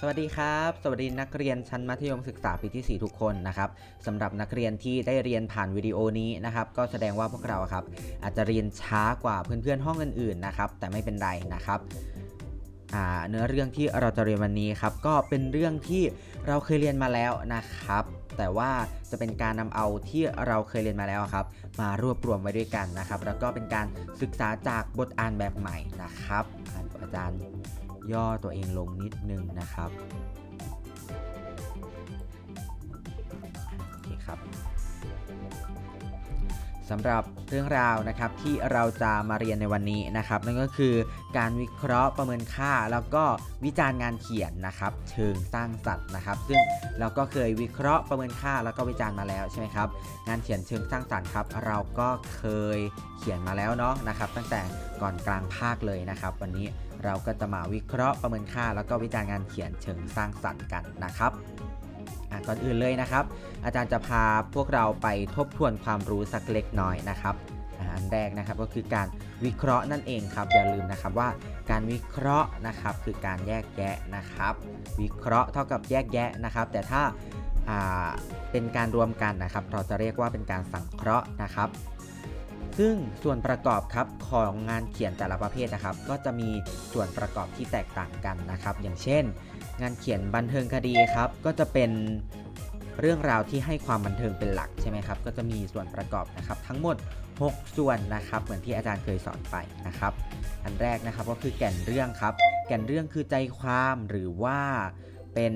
สวัสดีครับ สวัสดีนักเรียนชั้นมัธยมศึกษาปีที่ 4 ทุกคนนะครับสำหรับนักเรียนที่ได้เรียนผ่านวิดีโอนี้นะครับก็แสดงว่าพวกเราครับอาจจะเรียนช้ากว่าเพื่อนๆห้องอื่นๆนะครับแต่ไม่เป็นไรนะครับเนื้อเรื่องที่เราจะเรียนวันนี้ครับก็เป็นเรื่องที่เราเคยเรียนมาแล้วนะครับ แต่ว่าจะเป็นการนำเอาที่เราเคยเรียนมาแล้วครับ มารวบรวมไว้ด้วยกันนะครับ แล้วก็เป็นการศึกษาจากบทอ่านแบบใหม่นะครับอาจารย์ ย่อตัวเองลงนิดนึงนะครับโอเคครับสำหรับเรื่องราวนะครับที่เราจะมาเรียนในวันนี้นะครับนั่นก็คือการวิเคราะห์ประเมินค่า แล้วก็วิจารณ์งานเขียนนะครับ เชิงสร้างสรรค์นะครับ ซึ่งเราก็เคยวิเคราะห์ประเมินค่าแล้วก็วิจารณ์มาแล้วใช่ไหมครับงานเขียนเชิงสร้างสรรค์ครับ เราก็เคยเขียนมาแล้วเนาะนะครับ ตั้งแต่ก่อนกลางภาคเลยนะครับ วันนี้ เราก็จะมาวิเคราะห์ประเมินค่า แล้วก็วิจารณ์งานเขียนเชิงสร้างสรรค์กันนะครับอะก่อนอื่นเลยนะครับ อาจารย์จะพาพวกเราไปทบทวนความรู้สักเล็กน้อยนะครับอาอันแรกนะครับก็คือการวิเคราะห์นั่นเองครับอย่าลืมนะครับว่าการวิเคราะห์นะครับคือการแยกแยะนะครับ วิเคราะห์เท่ากับแยกแยะนะครับ แต่ถ้าอ่าเป็นการรวมกันนะครับ เราจะเรียกว่าเป็นการสังเคราะห์นะครับ ซึ่งส่วนประกอบครับของงานเขียนแต่ละประเภทนะครับ ก็จะมีส่วนประกอบที่แตกต่างกันนะครับ อย่างเช่น งานเขียนบันเทิงคดีครับ ก็จะเป็นเรื่องราวที่ให้ความบันเทิงเป็นหลักใช่ไหมครับ ก็จะมีส่วนประกอบนะครับทั้งหมด 6 ส่วนนะครับ เหมือนที่อาจารย์เคยสอนไปนะครับ อันแรกนะครับก็คือแก่นเรื่องครับ แก่นเรื่องคือใจความหรือว่าเป็น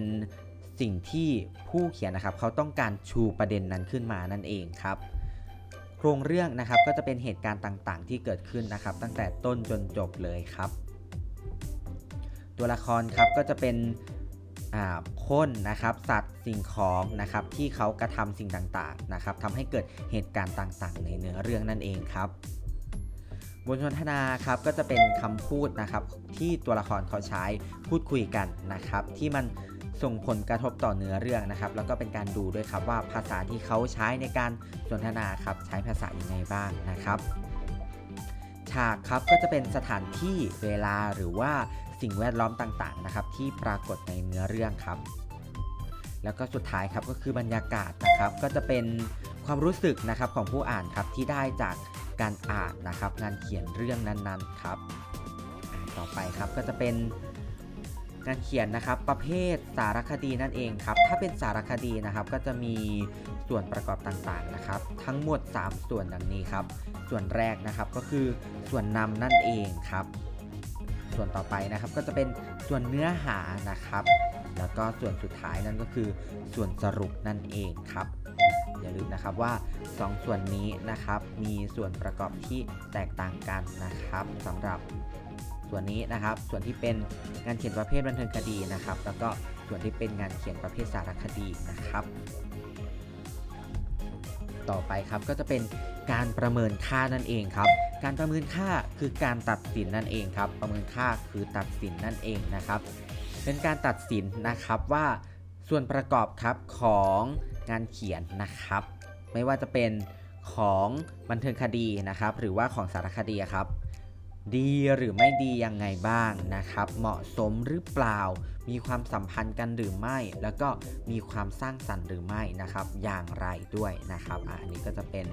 สิ่งที่ผู้เขียนนะครับ เขาต้องการชูประเด็นนั้นขึ้นมานั่นเองครับ ครงเรื่องนะครับก็จะเป็นเหตุการณ์ต่างๆ ที่เกิดขึ้นนะครับ ตั้งแต่ต้นจนจบเลยครับ ตัวละครครับก็จะเป็นอ่าคนนะครับสัตว์สิ่งของนะครับที่เขากระทำสิ่งต่างๆนะครับทำให้เกิดเหตุการณ์ต่างๆ ในเนื้อเรื่องนั่นเองครับบทสนทนาครับก็จะเป็นคำพูดนะครับที่ตัวละครเขาใช้พูดคุยกันนะครับ ที่มัน ส่งผลกระทบต่อเนื้อเรื่องนะครับ แล้วก็เป็นการดูด้วยครับว่าภาษาที่เขาใช้ในการสนทนาครับใช้ภาษาอยังไงบ้างนะครับ ฉากครับก็จะเป็นสถานที่เวลาหรือว่าสิ่งแวดล้อมต่างๆนะครับ ที่ปรากฏในเนื้อเรื่องครับ แล้วก็สุดท้ายครับก็คือบรรยากาศนะครับ ก็จะเป็นความรู้สึกนะครับของผู้อ่านครับที่ได้จากการอ่านนะครับ งานเขียนเรื่องนั้นๆครับ ต่อไปครับก็จะเป็น งานเขียนนะครับ ประเภทสารคดีนั่นเองครับ ถ้าเป็นสารคดีนะครับ ก็จะมีส่วนประกอบต่างๆนะครับ ทั้งหมด 3 ส่วนดังนี้ครับ ส่วนแรกนะครับก็คือส่วนนำนั่นเองครับ ส่วนต่อไปนะครับก็จะเป็นส่วนเนื้อหานะครับ แล้วก็ส่วนสุดท้ายนั่นก็คือ ส่วนสรุปนั่นเองครับอย่าลืมนะครับว่า 2 ส่วนนี้นะครับมีส่วนประกอบที่แตกต่างกันนะครับสำหรับ ส่วนนี้นะครับ ส่วนที่เป็นงานเขียนประเภทบันเทิงคดีนะครับ แล้วก็ส่วนที่เป็นงานเขียนประเภทสารคดีนะครับ ต่อไปครับก็จะเป็นการประเมินค่านั่นเองครับ การประเมินค่าคือการตัดสินนั่นเองครับ ประเมินค่าคือตัดสินนั่นเองนะครับ เป็นการตัดสินนะครับว่าส่วนประกอบครับของงานเขียนนะครับ ไม่ว่าจะเป็นของบันเทิงคดีนะครับ หรือว่าของสารคดีครับ ดีหรือไม่ดียังไงบ้างนะครับ เหมาะสมหรือเปล่า มีความสัมพันธ์กันหรือไม่ แล้วก็มีความสร้างสรรค์หรือไม่นะครับ อย่างไรด้วยนะครับอะอันนี้ก็จะเป็น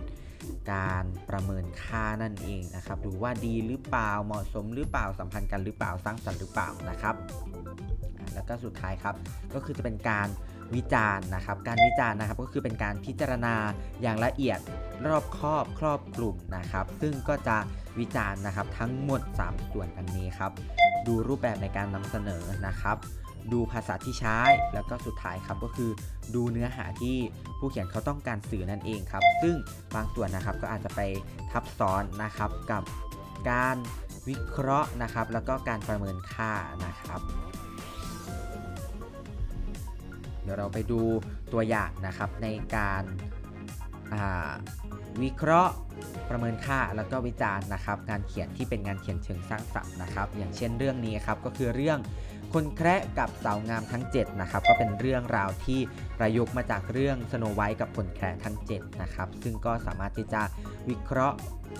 การประเมินค่านั่นเองนะครับ ดูว่าดีหรือเปล่า เหมาะสมหรือเปล่า สัมพันธ์กันหรือเปล่า สร้างสรรค์หรือเปล่านะครับ แล้วก็สุดท้ายครับ ก็คือจะเป็นการ วิจารณ์นะครับ การวิจารณ์นะครับก็คือเป็นการพิจารณาอย่างละเอียดรอบครอบครอบกลุ่มนะครับ ซึ่งก็จะวิจารณ์นะครับทั้งหมด 3 ส่วนดังนี้ครับ ดูรูปแบบในการนำเสนอนะครับ ดูภาษาที่ใช้แล้วก็สุดท้ายครับก็คือดูเนื้อหาที่ผู้เขียนเขาต้องการสื่อนั่นเองครับ ซึ่งบางส่วนนะครับก็อาจจะไปทับซ้อนนะครับกับการวิเคราะห์นะครับ แล้วก็การประเมินค่านะครับ ดี๋ยวเราไปดูตัวอย่างนะครับในการาวิเคราะห์ประเมินค่าแล้วก็วิจารณ์นะครับ งานเขียนที่เป็นงานเขียนเชิงสร้างสรรค์นะครับ อย่างเช่นเรื่องนี้ครับก็คือเรื่องคนแคระกับสาวงามทั้ง 7 นะครับ ก็เป็นเรื่องราวที่ประยุกต์มาจากเรื่องสโนไวท์กับคนแคระทั้ง 7 นะครับ ซึ่งก็สามารถที่จะวิเคราะห์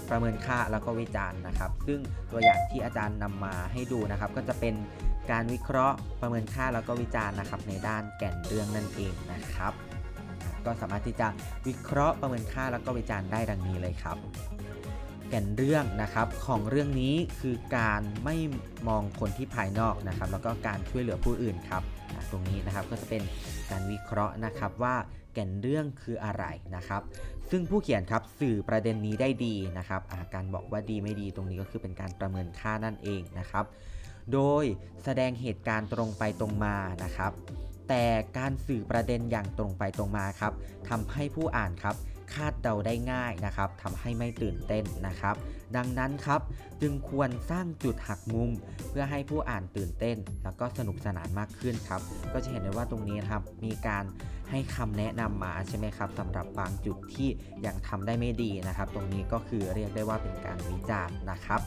ประเมินค่าแล้วก็วิจารณ์นะครับ ซึ่งตัวอย่างที่อาจารย์นำมาให้ดูนะครับ ก็จะเป็น การวิเคราะห์ประเมินค่าแล้วก็วิจารณ์นะครับในด้านแก่นเรื่องนั่นเองนะครับ ก็สามารถที่จะวิเคราะห์ประเมินค่าแล้วก็วิจารณ์ได้ดังนี้เลยครับ แก่นเรื่องนะครับของเรื่องนี้คือการไม่มองคนที่ภายนอกนะครับ แล้วก็การช่วยเหลือผู้อื่นครับตรงนี้นะครับก็จะเป็นการวิเคราะห์นะครับว่าแก่นเรื่องคืออะไรนะครับ ซึ่งผู้เขียนครับสื่อประเด็นนี้ได้ดีนะครับการบอกว่าดีไม่ดีตรงนี้ก็คือเป็นการประเมินค่านั่นเองนะครับ โดยแสดงเหตุการณ์ตรงไปตรงมานะครับ แต่การสื่อประเด็นอย่างตรงไปตรงมาครับทำให้ผู้อ่านครับคาดเดาได้ง่ายนะครับทำให้ไม่ตื่นเต้นนะครับ ดังนั้นครับจึงควรสร้างจุดหักมุม เพื่อให้ผู้อ่านตื่นเต้น แล้วก็สนุกสนานมากขึ้นครับ ก็จะเห็นได้ว่าตรงนี้ครับมีการให้คำแนะนำมาใช่ไหมครับสำหรับบางจุดที่ยังทำได้ไม่ดีนะครับ ตรงนี้ก็คือเรียกได้ว่าเป็นการวิจารณ์นะครับ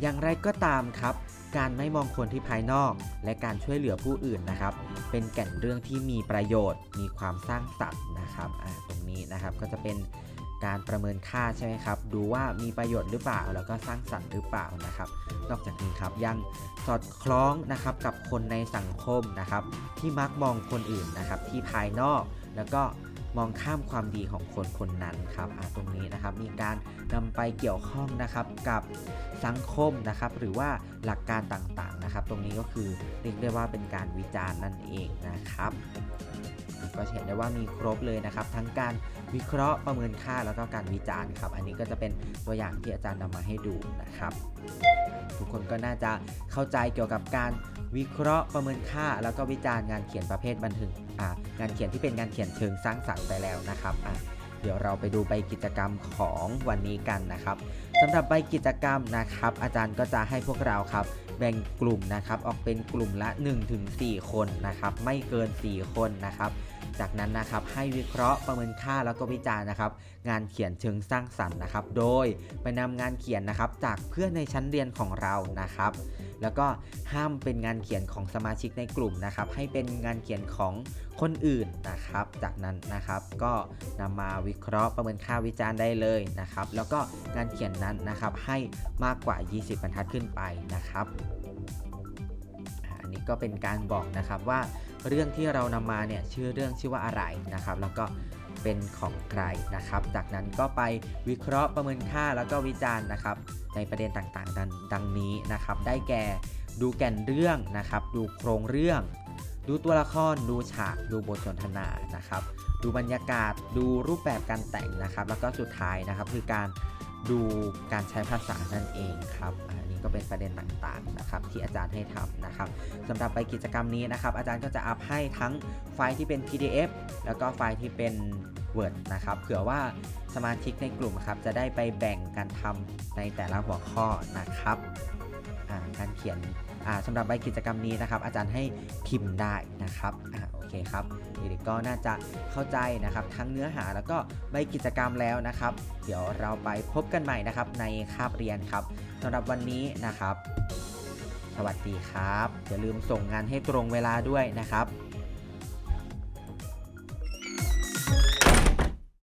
อย่างไรก็ตามครับ การไม่มองคนที่ภายนอก และการช่วยเหลือผู้อื่นนะครับ เป็นแก่นเรื่องที่มีประโยชน์ มีความสร้างสรรค์นะครับตรงนี้นะครับก็จะเป็นการประเมินค่าใช่ไหมครับ ดูว่ามีประโยชน์หรือเปล่า แล้วก็สร้างสรรค์หรือเปล่านะครับ นอกจากนี้ครับยังสอดคล้องนะครับกับคนในสังคมนะครับ ที่มักมองคนอื่นนะครับที่ภายนอก แล้วก็ มองข้ามความดีของคนคนนั้นครับตรงนี้นะครับมีการนำไปเกี่ยวข้องนะครับกับสังคมนะครับ หรือว่าหลักการต่างๆนะครับ ตรงนี้ก็คือเรียกได้ว่าเป็นการวิจารณ์นั่นเองนะครับก็เห็นได้ว่ามีครบเลยนะครับ ทั้งการวิเคราะห์ประเมินค่าแล้วก็การวิจารณ์ครับ อันนี้ก็จะเป็นตัวอย่างที่อาจารย์นำมาให้ดูนะครับ ทุกคนก็น่าจะเข้าใจเกี่ยวกับการ วิเคราะห์ประเมินค่า แล้วก็วิจารณ์งานเขียนประเภทบันทึกอ่างานเขียนที่เป็นงานเขียนเชิงสร้างสรรค์ไปแล้วนะครับอะเดี๋ยวเราไปดูใบกิจกรรมของวันนี้กันนะครับสำหรับใบกิจกรรมนะครับ อาจารย์ก็จะให้พวกเราครับ แบ่งกลุ่มนะครับออกเป็นกลุ่มละ 1-4 คนนะครับ ไม่เกิน 4 คนนะครับ จากนั้นนะครับให้วิเคราะห์ประเมินค่าแล้วก็วิจารณ์นะครับ งานเขียนเชิงสร้างสรรค์นะครับ โดยไปนำงานเขียนนะครับจากเพื่อนในชั้นเรียนของเรานะครับ แล้วก็ห้ามเป็นงานเขียนของสมาชิกในกลุ่มนะครับ ให้เป็นงานเขียนของคนอื่นนะครับ จากนั้นนะครับก็นำมาวิเคราะห์ประเมินค่าวิจารณ์ได้เลยนะครับ แล้วก็งานเขียนนั้นนะครับให้มากกว่า 20 บรรทัดขึ้นไปนะครับอันนี้ก็เป็นการบอกนะครับว่า เรื่องที่เรานำมาเนี่ยชื่อเรื่องชื่อว่าอะไรนะครับ แล้วก็เป็นของใครนะครับ จากนั้นก็ไปวิเคราะห์ประเมินค่าแล้วก็วิจารณ์นะครับ ในประเด็นต่างๆดังดังนี้นะครับ ได้แก่ดูแก่นเรื่องนะครับ ดูโครงเรื่อง ดูตัวละคร ดูฉาก ดูบทสนทนานะครับ ดูบรรยากาศ ดูรูปแบบการแต่งนะครับ แล้วก็สุดท้ายนะครับคือการดูการใช้ภาษานั่นเองครับ ก็เป็นประเด็นต่างๆนะครับที่อาจารย์ให้ทำนะครับสำหรับไปกิจกรรมนี้นะครับอาจารย์ก็จะอัพให้ทั้งไฟล์ที่เป็น PDF แล้วก็ไฟล์ที่เป็น Word นะครับเผื่อว่าสมาชิกในกลุ่มครับจะได้ไปแบ่งการทำในแต่ละหัวข้อนะครับ การเขียนอ่าสำหรับใบกิจกรรมนี้นะครับ อาจารย์ให้พิมพ์ได้นะครับอโอเคครับเด็กๆก็น่าจะเข้าใจนะครับ ทั้งเนื้อหาแล้วก็ใบกิจกรรมแล้วนะครับ เดี๋ยวเราไปพบกันใหม่นะครับในคาบเรียนครับสำหรับวันนี้นะครับ สวัสดีครับ อย่าลืมส่งงานให้ตรงเวลาด้วยนะครับ